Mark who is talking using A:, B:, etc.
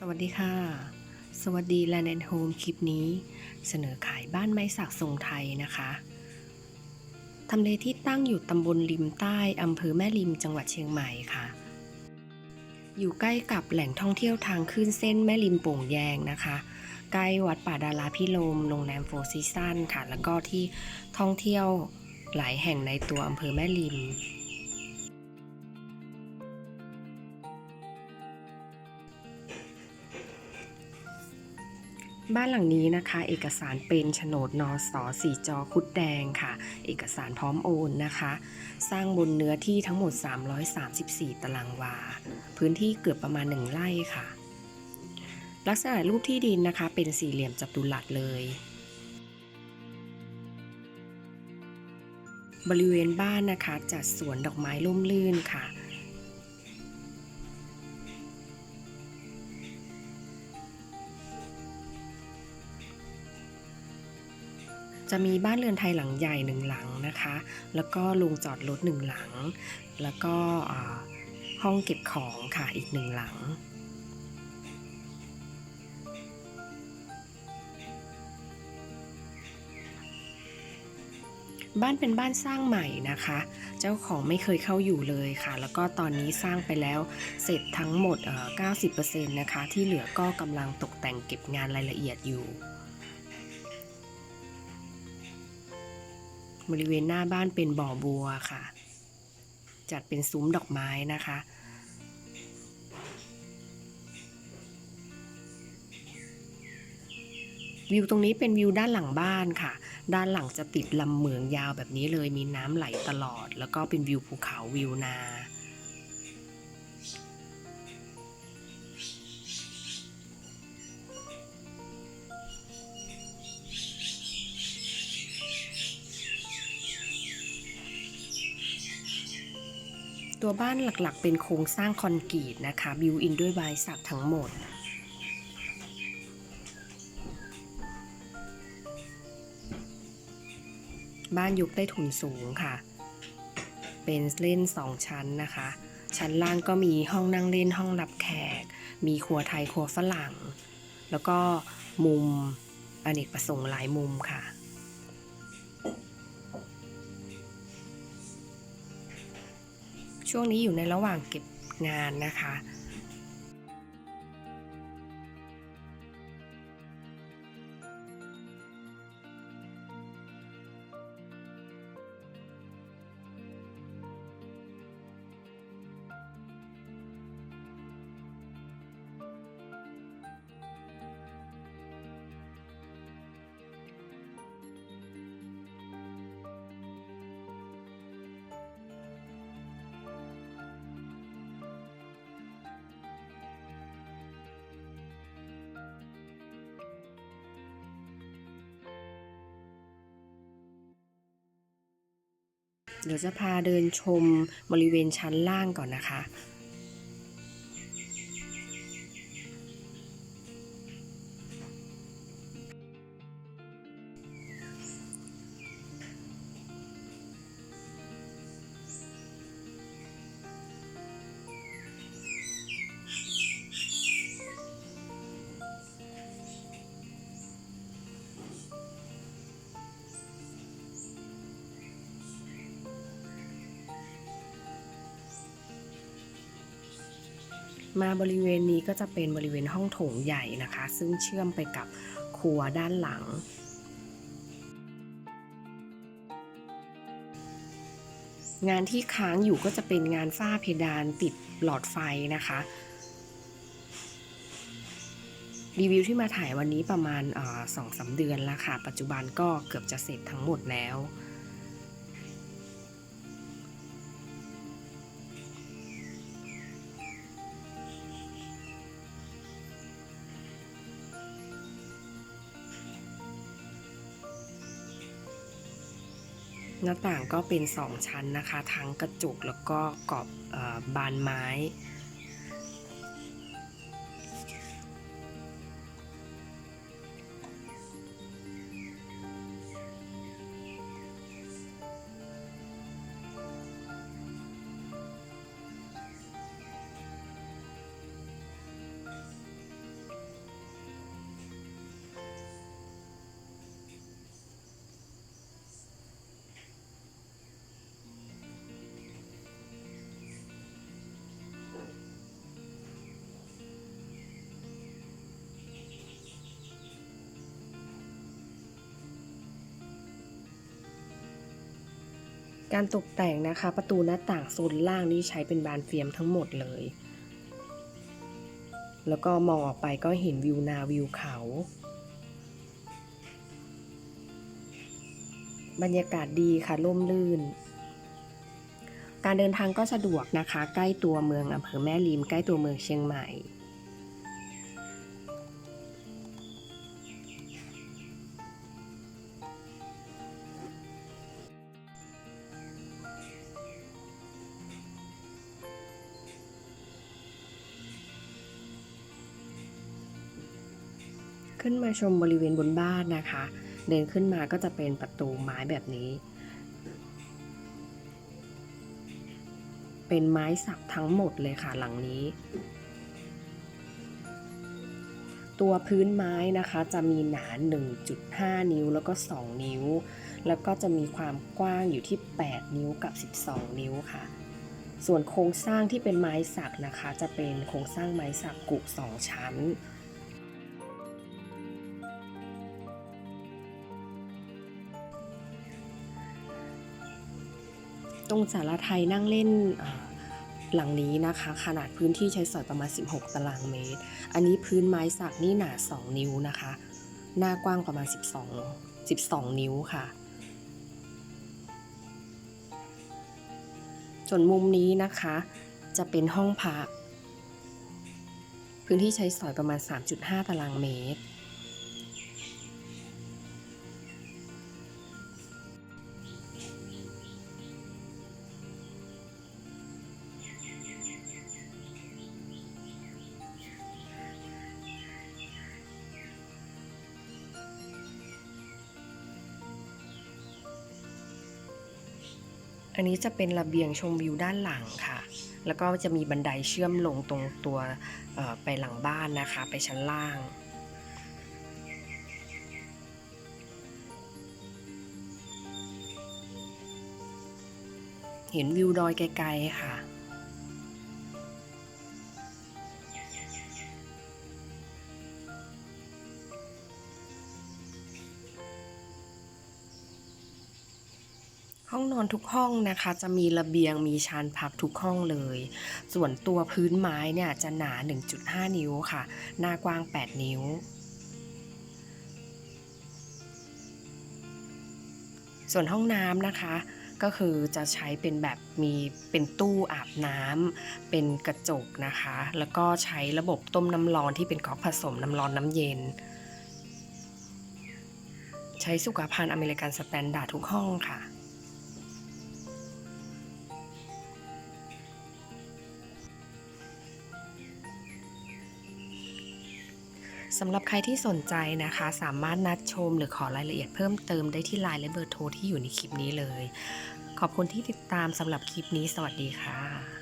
A: สวัสดีค่ะ สวัสดี Land and Home คลิปนี้เสนอขายบ้านไม้สักทรงไทยนะคะทำเลที่ตั้งอยู่ตำบลริมใต้อำเภอแม่ริมจังหวัดเชียงใหม่ค่ะ อยู่ใกล้กับแหล่งท่องเที่ยวทางขึ้นเส้นแม่ริมโป่งแยงนะคะ ใกล้วัดป่าดาราพิรมโรงแรมโฟร์ซีซันค่ะ แล้วก็ที่ท่องเที่ยวหลายแห่งในตัวอำเภอแม่ริม บ้านหลังนี้นะคะ เอกสารเป็นโฉนดนอสอสีจอคุดแดงค่ะ เอกสารพร้อมโอนนะคะ สร้างบนเนื้อที่ทั้งหมด 334 ตารางวา พื้นที่เกือบประมาณ 1 ไร่ค่ะ ลักษณะรูปที่ดินนะคะ เป็นสี่เหลี่ยมจัตุรัสเลย บริเวณบ้านนะคะ จัดสวนดอกไม้ร่มรื่นค่ะ จะมีบ้านเรือนไทยหลังใหญ่หนึ่งหลังนะคะ แล้วก็โรงจอดรถหนึ่งหลัง แล้วก็ห้องเก็บของค่ะอีกหนึ่งหลังบ้านเป็นบ้านสร้างใหม่นะคะ เจ้าของไม่เคยเข้าอยู่เลยค่ะ แล้วก็ตอนนี้สร้างไปแล้วเสร็จทั้งหมดเอ่อ90%นะคะ ที่เหลือก็กำลังตกแต่งเก็บงานรายละเอียดอยู่ บริเวณหน้าบ้านเป็นบ่อบัวค่ะ จัดเป็นซุ้มดอกไม้นะคะ วิวตรงนี้เป็นวิวด้านหลังบ้านค่ะ ด้านหลังจะติดลำเหมืองยาวแบบนี้เลยมีน้ำไหลตลอด แล้วก็เป็นวิวภูเขาวิวนา ตัวบ้านหลักๆ เป็นโครงสร้างคอนกรีตนะคะบิวอินด้วยไม้สักทั้งหมดบ้านยกใต้ถุนสูงค่ะ เป็นเล่นสองชั้นนะคะ ชั้นล่างก็มีห้องนั่งเล่นห้องรับแขก มีครัวไทยครัวฝรั่ง แล้วก็มุมอเนกประสงค์หลายมุมค่ะ ช่วงนี้อยู่ในระหว่างเก็บงานนะคะ เดี๋ยวจะพาเดินชมบริเวณชั้นล่างก่อนนะคะ มาบริเวณนี้ก็จะเป็นบริเวณห้องโถงใหญ่นะคะ ซึ่งเชื่อมไปกับครัวด้านหลัง งานที่ค้างอยู่ก็จะเป็นงานฝ้าเพดานติดหลอดไฟนะคะรีวิวที่มาถ่ายวันนี้ประมาณสองสาเดือนแล้วค่ะ ปัจจุบันก็เกือบจะเสร็จทั้งหมดแล้ว หน้าต่างก็เป็นสองชั้นนะคะ ทั้งกระจกแล้วก็กรอบออบานไม้ การตกแต่งนะคะ ประตูหน้าต่างโซนล่างนี่ใช้เป็นบานเฟียมทั้งหมดเลย แล้วก็มองออกไปก็เห็นวิวนาวิวเขา บรรยากาศดีค่ะร่มรื่น การเดินทางก็สะดวกนะคะ ใกล้ตัวเมืองอำเภอแม่ริม ใกล้ตัวเมืองเชียงใหม่ ขึ้นมาชมบริเวณบนบ้านนะคะ เดินขึ้นมาก็จะเป็นประตูไม้แบบนี้ เป็นไม้สักทั้งหมดเลยค่ะหลังนี้ ตัวพื้นไม้นะคะจะมีหนา 1.5 นิ้วแล้วก็ 2 นิ้ว แล้วก็จะมีความกว้างอยู่ที่ 8 นิ้วกับ 12 นิ้วค่ะส่วนโครงสร้างที่เป็นไม้สักนะคะ จะเป็นโครงสร้างไม้สักกุ2ชั้น ตรงสารไทยนั่งเล่นหลังนี้นะคะ ขนาดพื้นที่ใช้สอยประมาณ 16 ตารางเมตร อันนี้พื้นไม้สักนี่หนา 2 นิ้วนะคะ หน้ากว้างประมาณ 12 12 นิ้วค่ะส่วนมุมนี้นะคะ จะเป็นห้องพัก พื้นที่ใช้สอยประมาณ 3.5 ตารางเมตร อันนี้จะเป็นระเบียงชมวิวด้านหลังค่ะ แล้วก็จะมีบันไดเชื่อมลงตรงตัวไปหลังบ้านนะคะ ไปชั้นล่าง เห็นวิวดอยไกลๆค่ะ อนทุกห้องนะคะ จะมีระเบียงมีชานพักทุกห้องเลย ส่วนตัวพื้นไม้เนี่ยจะหนา 1.5 นิ้วค่ะ หน้ากว้าง 8 นิ้วส่วนห้องน้ำนะคะ ก็คือจะใช้เป็นแบบมีเป็นตู้อาบน้ำเป็นกระจกนะคะ แล้วก็ใช้ระบบต้มน้ำร้อนที่เป็นก๊อกผสมน้ำร้อนน้ำเย็น ใช้สุขภัณฑ์อเมริกันสแตนดาร์ดทุกห้องค่ะ สำหรับใครที่สนใจนะคะ สามารถนัดชมหรือขอรายละเอียดเพิ่มเติมได้ที่ไลน์และเบอร์โทรที่อยู่ในคลิปนี้เลย ขอบคุณที่ติดตามสำหรับคลิปนี้สวัสดีค่ะ